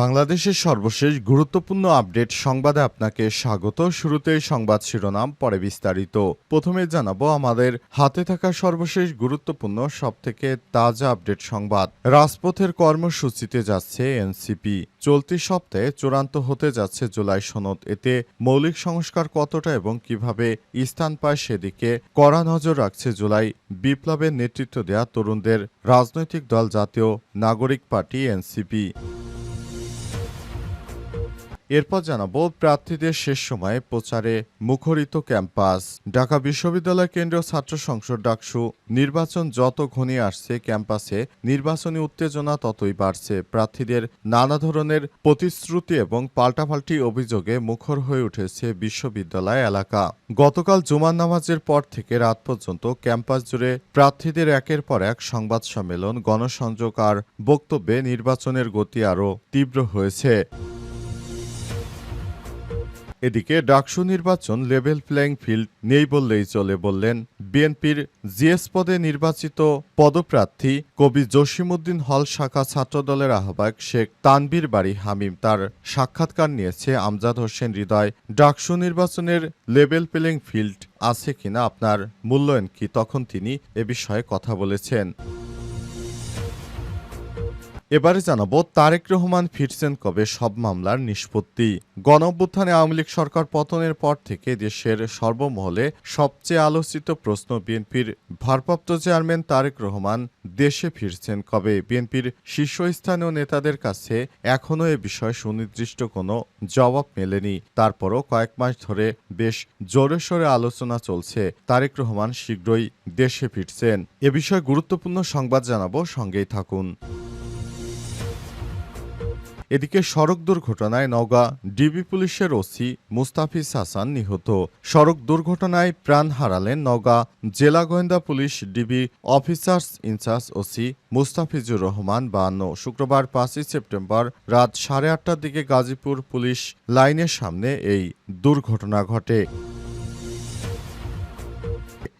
বাংলাদেশের সর্বশেষ গুরুত্বপূর্ণ আপডেট সংবাদে আপনাকে স্বাগত। শুরুতেই সংবাদ শিরোনাম, পরে বিস্তারিত। প্রথমে জানাব আমাদের হাতে থাকা সর্বশেষ গুরুত্বপূর্ণ, সবথেকে তাজা আপডেট সংবাদ। রাজপথের কর্মসূচিতে যাচ্ছে এনসিপি। চলতি সপ্তাহে চূড়ান্ত হতে যাচ্ছে জুলাই সনদ। এতে মৌলিক সংস্কার কতটা এবং কীভাবে স্থান পায় সেদিকে কড়া নজর রাখছে জুলাই বিপ্লবের নেতৃত্ব দেয়া তরুণদের রাজনৈতিক দল জাতীয় নাগরিক পার্টি এনসিপি। এরপর জানাব, প্রার্থীদের শেষ সময়ে প্রচারে মুখরিত ক্যাম্পাস। ঢাকা বিশ্ববিদ্যালয় কেন্দ্রীয় ছাত্র সংসদ ডাকসু নির্বাচন যত ঘনিয়ে আসছে ক্যাম্পাসে, নির্বাচনী উত্তেজনা ততই বাড়ছে। প্রার্থীদের নানা ধরনের প্রতিশ্রুতি এবং পাল্টাপাল্টি অভিযোগে মুখর হয়ে উঠেছে বিশ্ববিদ্যালয় এলাকা। গতকাল জুমার নামাজের পর থেকে রাত পর্যন্ত ক্যাম্পাস জুড়ে প্রার্থীদের একের পর এক সংবাদ সম্মেলন, গণসংযোগ আর বক্তব্যে নির্বাচনের গতি আরও তীব্র হয়েছে। এদিকে ডাকসু নির্বাচন লেভেল প্লেইং ফিল্ড নেই বললেই চলে বললেন বিএনপির জিএস পদে নির্বাচিত পদপ্রার্থী কবি জসিমউদ্দিন হল শাখা ছাত্রদলের আহ্বায়ক শেখ তানবীর বাড়ি হামিম। তার সাক্ষাৎকার নিয়েছে আমজাদ হোসেন হৃদয়। ডাকসু নির্বাচনের লেভেল প্লেইং ফিল্ড আছে কিনা আপনার মূল্যায়ন কি? তখন তিনি এ বিষয়ে কথা বলেছেন। এবারে জানাব তারেক রহমান ফিরছেন কবে সব মামলার নিষ্পত্তি। গণ অভ্যুত্থানে আওয়ামী লীগ সরকার পতনের পর থেকে দেশের সর্বমহলে সবচেয়ে আলোচিত প্রশ্ন বিএনপির। ভারপ্রাপ্ত চেয়ারম্যান তারেক রহমান দেশে ফিরছেন কবে? বিএনপির শীর্ষস্থানীয় নেতাদের কাছে এখনও এ বিষয়ে সুনির্দিষ্ট কোনো জবাব মেলেনি। তারপরও কয়েক মাস ধরে বেশ জোরে সোরে আলোচনা চলছে। তারেক রহমান শীঘ্রই দেশে ফিরছেন। এ বিষয়ে গুরুত্বপূর্ণ সংবাদ জানাব, সঙ্গেই থাকুন। এদিকে সড়ক দুর্ঘটনায় নওগাঁ ডিবি পুলিশের ওসি মুস্তাফিজ হাসান নিহত। সড়ক দুর্ঘটনায় প্রাণ হারালেন নওগাঁ জেলা গোয়েন্দা police DB officers in charge OC Mustafizur Rahman বান্ন। শুক্রবার পাঁচই সেপ্টেম্বর রাত সাড়ে আটটার দিকে গাজীপুর পুলিশ লাইনের সামনে এই দুর্ঘটনা ঘটে।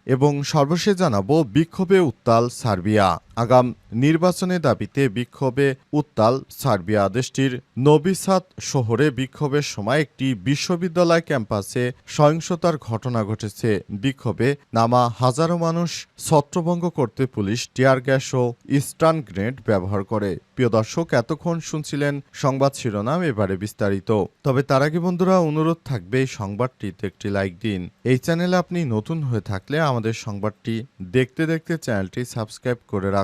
এবং সর্বশেষ জানাব বিক্ষোভে উত্তাল সার্বিয়া। আগাম নির্বাচনের দাবিতে বিক্ষোভে উত্তাল সার্বিয়া দেশটির নবিসাদ শহরে বিক্ষোভের সময় একটি বিশ্ববিদ্যালয় ক্যাম্পাসে সহিংসতার ঘটনা ঘটেছে। বিক্ষোভে নামা হাজারো মানুষ ছত্রভঙ্গ করতে পুলিশ টিয়ার গ্যাস ও ইস্টার্ন গ্রেনেড ব্যবহার করে। প্রিয় দর্শক, এতক্ষণ শুনছিলেন সংবাদ শিরোনাম, এবারে বিস্তারিত। তবে তার আগে বন্ধুরা, অনুরোধ থাকবে এই সংবাদটিতে একটি লাইক দিন। এই চ্যানেলে আপনি নতুন হয়ে থাকলে আমাদের সংবাদটি দেখতে দেখতে চ্যানেলটি সাবস্ক্রাইব করে রাখুন।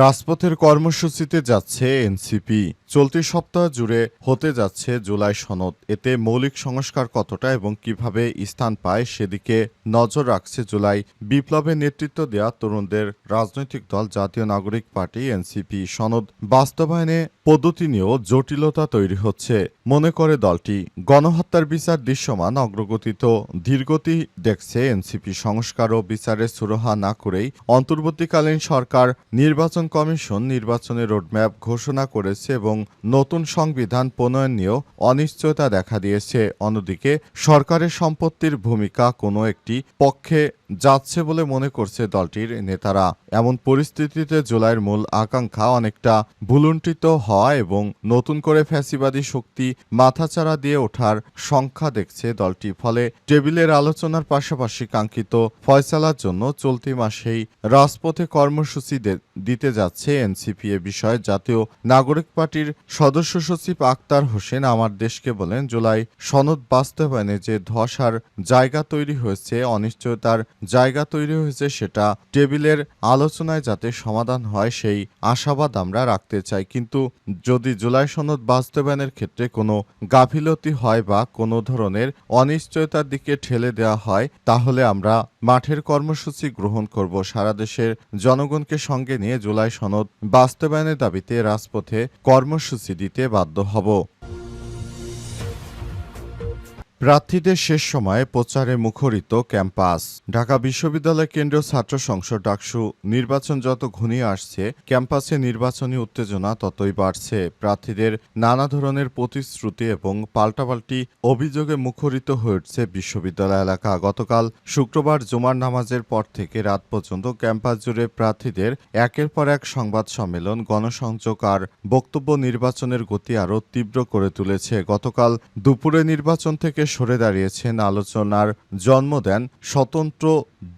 রাজপথের কর্মসূচিতে যাচ্ছে এনসিপি। চলতি সপ্তাহ জুড়ে হতে যাচ্ছে জুলাই সনদ। এতে মৌলিক সংস্কার কতটা এবং কীভাবে স্থান পায় সেদিকে নজর রাখছে জুলাই। বিপ্লবের নেতৃত্ব দেয়া তরুণদের রাজনৈতিক দল জাতীয় নাগরিক পার্টি এনসিপি। সনদ বাস্তবায়নে পদ্ধতি নিয়েও জটিলতা তৈরি হচ্ছে। মনে করে দলটি, গণহত্যার বিচার দৃশ্যমান অগ্রগতি তো ধীরগতি দেখছে এনসিপি। সংস্কার ও বিচারের সুরহা না করেই অন্তর্বর্তীকালীন সরকার নির্বাচন কমিশন নির্বাচনের রোডম্যাপ ঘোষণা করেছে এবং নতুন সংবিধান প্রণয়ন নিয়েও অনিশ্চয়তা দেখা দিয়েছে। অন্যদিকে, সরকারের সম্পত্তির ভূমিকা কোনো একটি পক্ষে যাচ্ছে বলে মনে করছে দলটির নেতারা। এমন পরিস্থিতিতে জুলাইয়ের মূল আকাঙ্ক্ষা অনেকটা ভুলুণ্ঠিত হওয়া এবং নতুন করে ফ্যাসিবাদী শক্তি মাথাচাড়া দিয়ে ওঠার সংখ্যা দেখছে দলটি। ফলে টেবিলের আলোচনার পাশাপাশি কাঙ্ক্ষিত ফয়সালার জন্য চলতি মাসেই রাজপথে কর্মসূচি দিতে যাচ্ছে এনসিপি এ বিষয়ে। জাতীয় নাগরিক পার্টির সদস্য সচিব আক্তার হোসেন আমার দেশকে বলেন, জুলাই সনদ বাস্তবায়নে যে ধসার জায়গা তৈরি হয়েছে, অনিশ্চয়তার জায়গা তৈরি হয়েছে, সেটা টেবিলের আলোচনায় যাতে সমাধান হয়, সেই আশাবাদ আমরা রাখতে চাই। কিন্তু যদি জুলাই সনদ বাস্তবায়নের ক্ষেত্রে কোনো গাফিলতি হয় বা কোনো ধরনের অনিশ্চয়তার দিকে ঠেলে দেওয়া হয়, তাহলে আমরা মাঠের কর্মসূচি গ্রহণ করব। সারা দেশের জনগণকে সঙ্গে নিয়ে জুলাই সনদ বাস্তবায়নের দাবিতে রাজপথে কর্মসূচি দিতে বাধ্য হব। প্রার্থীদের শেষ সময়ে প্রচারে মুখরিত ক্যাম্পাস। ঢাকা বিশ্ববিদ্যালয় কেন্দ্রীয় ছাত্র সংসদ ডাকসু নির্বাচন যত ঘনিয়ে আসছে, ক্যাম্পাসে নির্বাচনী উত্তেজনা ততই বাড়ছে। প্রার্থীদের নানা ধরনের প্রতিশ্রুতি এবং পাল্টাপাল্টি অভিযোগে মুখরিত হয়ে উঠছে বিশ্ববিদ্যালয় এলাকা। গতকাল শুক্রবার জুমার নামাজের পর থেকে রাত পর্যন্ত ক্যাম্পাস জুড়ে প্রার্থীদের একের পর এক সংবাদ সম্মেলন, গণসংযোগ আর বক্তব্য নির্বাচনের গতি আরও তীব্র করে তুলেছে। গতকাল দুপুরে নির্বাচন থেকে সরে দাঁড়িয়েছেন আলোচনার জন্ম দেন স্বতন্ত্র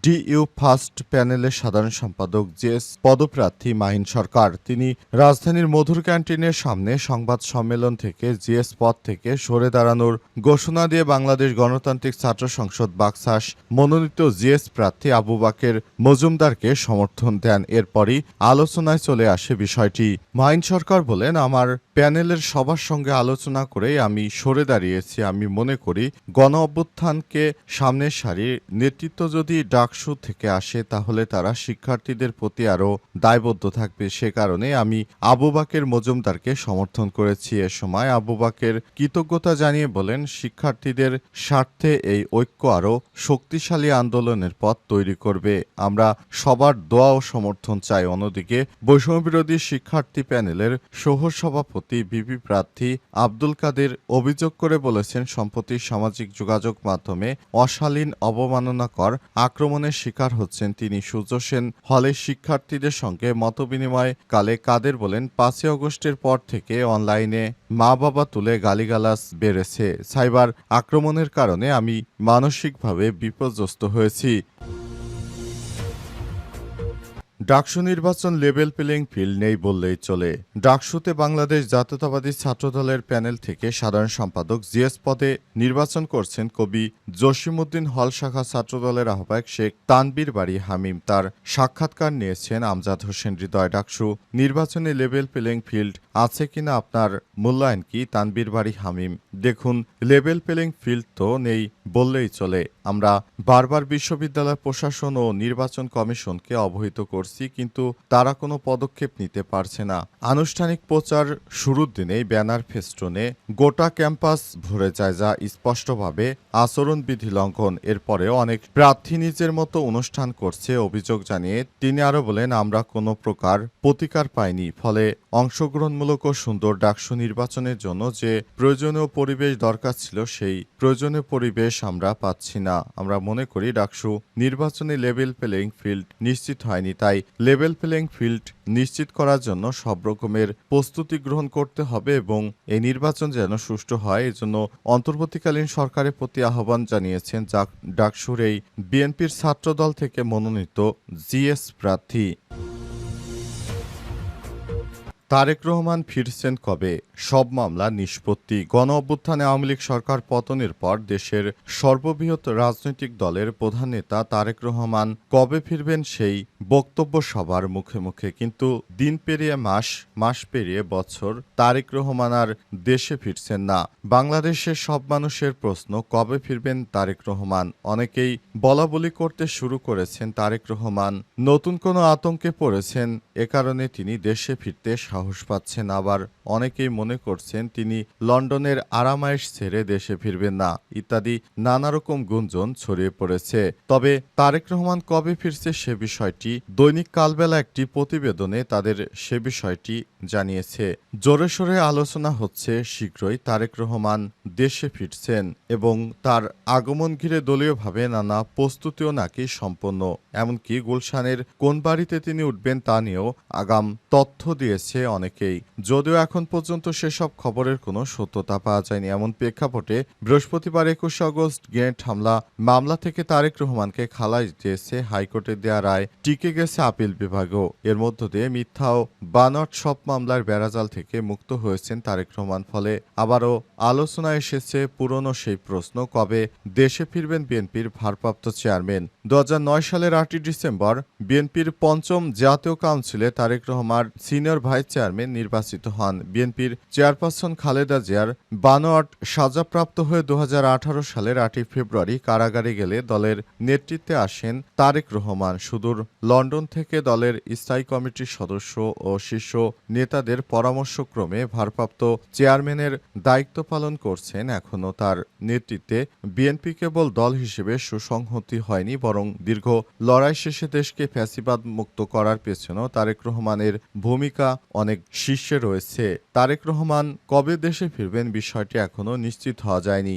ডিইউ ফার্স্ট প্যানেলের সাধারণ সম্পাদক জেস পদপ্রার্থী মাহিন সরকার। তিনি রাজধানীর মধুর ক্যান্টিনের সামনে সংবাদ সম্মেলন থেকে জিএস পদ থেকে সরে দাঁড়ানোর ঘোষণা দিয়ে বাংলাদেশ গণতান্ত্রিক ছাত্র সংসদ বাকসাস মনোনীত জিএস প্রার্থী আবু বাকের মজুমদারকে সমর্থন দেন। এরপরই আলোচনায় চলে আসে বিষয়টি। মাহিন সরকার বলেন, আমার প্যানেলের সবার সঙ্গে আলোচনা করে আমি সরে দাঁড়িয়েছি, আমি মনে করি গণ অভ্যুত্থানকে সামনের সারির নেতৃত্ব যদি ডাকসু থেকে আসে, তাহলে তারা শিক্ষার্থীদের প্রতি আরও দায়বদ্ধ থাকবে। সে কারণে আমি আবু বাকের মজুমদারকে সমর্থন করেছি এ সময়। আবু বাকের কৃতজ্ঞতা জানিয়ে বলেন, শিক্ষার্থীদের স্বার্থে এই ঐক্য আরও শক্তিশালী আন্দোলনের পথ তৈরি করবে। আমরা সবার দোয়া ও সমর্থন চাই। অন্যদিকে বৈষম্যবিরোধী শিক্ষার্থী প্যানেলের সহ সভাপতি বিপি প্রার্থী আব্দুল কাদের অভিযোগ করে বলেছেন, সম্প্রতি সামাজিক যোগাযোগ মাধ্যমে অশালীন, অবমাননাকর আক্রমণের শিকার হচ্ছেন তিনি। সূর্য সেন হলে শিক্ষার্থীদের সঙ্গে মতবিনিময় কালে কাদের বলেন, পাঁচই অগস্টের পর থেকে অনলাইনে মা বাবা তুলে গালিগালাজ বেড়েছে। সাইবার আক্রমণের কারণে আমি মানসিকভাবে বিপর্যস্ত হয়েছি। ডাকসু নির্বাচন লেভেল প্লেইং ফিল্ড নেই বললেই চলে। ডাকসুতে বাংলাদেশ জাতীয়তাবাদী ছাত্রদলের প্যানেল থেকে সাধারণ সম্পাদক জিএস পদে নির্বাচন করছেন কবি জসিমউদ্দিন হল শাখা ছাত্রদলের আহ্বায়ক শেখ তানবীর বাড়ি হামিম। তার সাক্ষাৎকার নিয়েছেন আমজাদ হোসেন হৃদয় ডাকসু। নির্বাচনে লেভেল প্লেইং ফিল্ড আছে কিনা আপনার মূল্যায়ন কি তানবীর বাড়ি হামিম? দেখুন লেভেল প্লেইং ফিল্ড তো নেই বললেই চলে, আমরা বারবার বিশ্ববিদ্যালয় প্রশাসন ও নির্বাচন কমিশনকে অবহিত করছি, কিন্তু তারা কোনো পদক্ষেপ নিতে পারছে না। আনুষ্ঠানিক প্রচার শুরুর দিনেই ব্যানার ফেস্টনে গোটা ক্যাম্পাস ভরে যায় যা স্পষ্টভাবে আচরণবিধি লঙ্ঘন। এরপরেও অনেক প্রার্থী নিজের মতো অনুষ্ঠান করছে, অভিযোগ জানিয়ে তিনি আরও বলেন, আমরা কোনো প্রকার প্রতিকার পাইনি। ফলে অংশগ্রহণমূলক ও সুন্দর ডাকসু নির্বাচনের জন্য যে প্রয়োজনীয় পরিবেশ দরকার ছিল, সেই প্রয়োজনীয় পরিবেশ আমরা পাচ্ছি না। আমরা মনে করি ডাকসু, নির্বাচনে লেভেল প্লেইং ফিল্ড নিশ্চিত হয়নি, তাই লেভেল প্লেইং ফিল্ড নিশ্চিত করার জন্য সব রকমের প্রস্তুতি গ্রহণ করতে হবে এবং এই নির্বাচন যেন সুষ্ঠু হয়, এজন্য অন্তর্বর্তীকালীন সরকারের প্রতি আহ্বান জানিয়েছেন ডাকসুর এই বিএনপির ছাত্রদল থেকে মনোনীত জিএস প্রার্থী। তারেক রহমান ফিরছেন কবে? সব মামলা নিষ্পত্তি। গণ অভ্যুত্থানে আওয়ামী লীগ সরকার পতনের পর দেশের সর্ববৃহৎ রাজনৈতিক দলের প্রধান নেতা তারেক রহমান কবে ফিরবেন সেই বক্তব্য সবার মুখে মুখে। কিন্তু দিন পেরিয়ে মাস মাস পেরিয়ে বছর, তারেক রহমান আর দেশে ফিরছেন না। বাংলাদেশের সব মানুষের প্রশ্ন, কবে ফিরবেন তারেক রহমান? অনেকেই বলা বলি করতে শুরু করেছেন তারেক রহমান। নতুন কোনো আতঙ্কে পড়েছেন, এ কারণে তিনি দেশে ফিরতে সাহস পাচ্ছেন, আবার অনেকেই মনে করছেন তিনি লন্ডনের আরামায়েশ ছেড়ে দেশে ফিরবেন না, ইত্যাদি নানা রকম গুঞ্জন ছড়িয়ে পড়েছে। তবে তারেক রহমান কবে ফিরছে সে বিষয়টি, দৈনিক কালবেলা একটি প্রতিবেদনে তাদের সে বিষয়টি জানিয়েছে। জোরে সোরে আলোচনা হচ্ছে, শীঘ্রই তারেক রহমান দেশে ফিরছেন এবং তার আগমন ঘিরে দলীয়ভাবে নানা প্রস্তুতিও নাকি সম্পন্ন। এমনকি গুলশানের কোন বাড়িতে তিনি উঠবেন তা নিয়েও আগাম তথ্য দিয়েছে অনেকেই। যদিও এখন পর্যন্ত সেসব খবরের কোনো সত্যতা পাওয়া যায়নি, এমন প্রেক্ষাপটে বৃহস্পতিবার একুশে আগস্ট গ্রেনেড হামলা, মামলা থেকে তারেক রহমানকে খালাস দিয়েছে হাইকোর্টে দেয়া রায়, টিকে গেছে আপিল বিভাগও। এর মধ্য দিয়ে মিথ্যা ও বানট সব মামলার বেড়াজাল থেকে মুক্ত হয়েছেন তারেক রহমান। ফলে আবারও আলোচনায় এসেছে পুরনো সেই প্রশ্ন, কবে দেশে ফিরবেন বিএনপির ভারপ্রাপ্ত চেয়ারম্যান? দু হাজার নয় সালের আটই ডিসেম্বর বিএনপির পঞ্চম জাতীয় কাউন্সিলে Tarique Rahman senior vice chairman নির্বাচিত হন। বিএনপির চেয়ারপারসন খালেদা জিয়ার বানোয়াট সাজাপ্রাপ্ত হয়ে দু সালের আটই ফেব্রুয়ারি কারাগারে গেলে দলের নেতৃত্বে আসেন তারেক রহমান। সুদূর লন্ডন থেকে দলের স্থায়ী কমিটির সদস্য ও শীর্ষ নেতাদের পরামর্শক্রমে ভারপ্রাপ্ত চেয়ারম্যানের দায়িত্ব পালন করছেন। এখনও তার নেতৃত্বে বিএনপি কেবল দল হিসেবে সুসংহতি হয়নি, বরং দীর্ঘ লড়াই শেষে দেশকে ফ্যাসিবাদ মুক্ত করার পেছনেও তারেক রহমানের ভূমিকা অনেক শীর্ষে রয়েছে। তারেক রহমান কবে দেশে ফিরবেন বিষয়টি এখনও নিশ্চিত হওয়া যায়নি।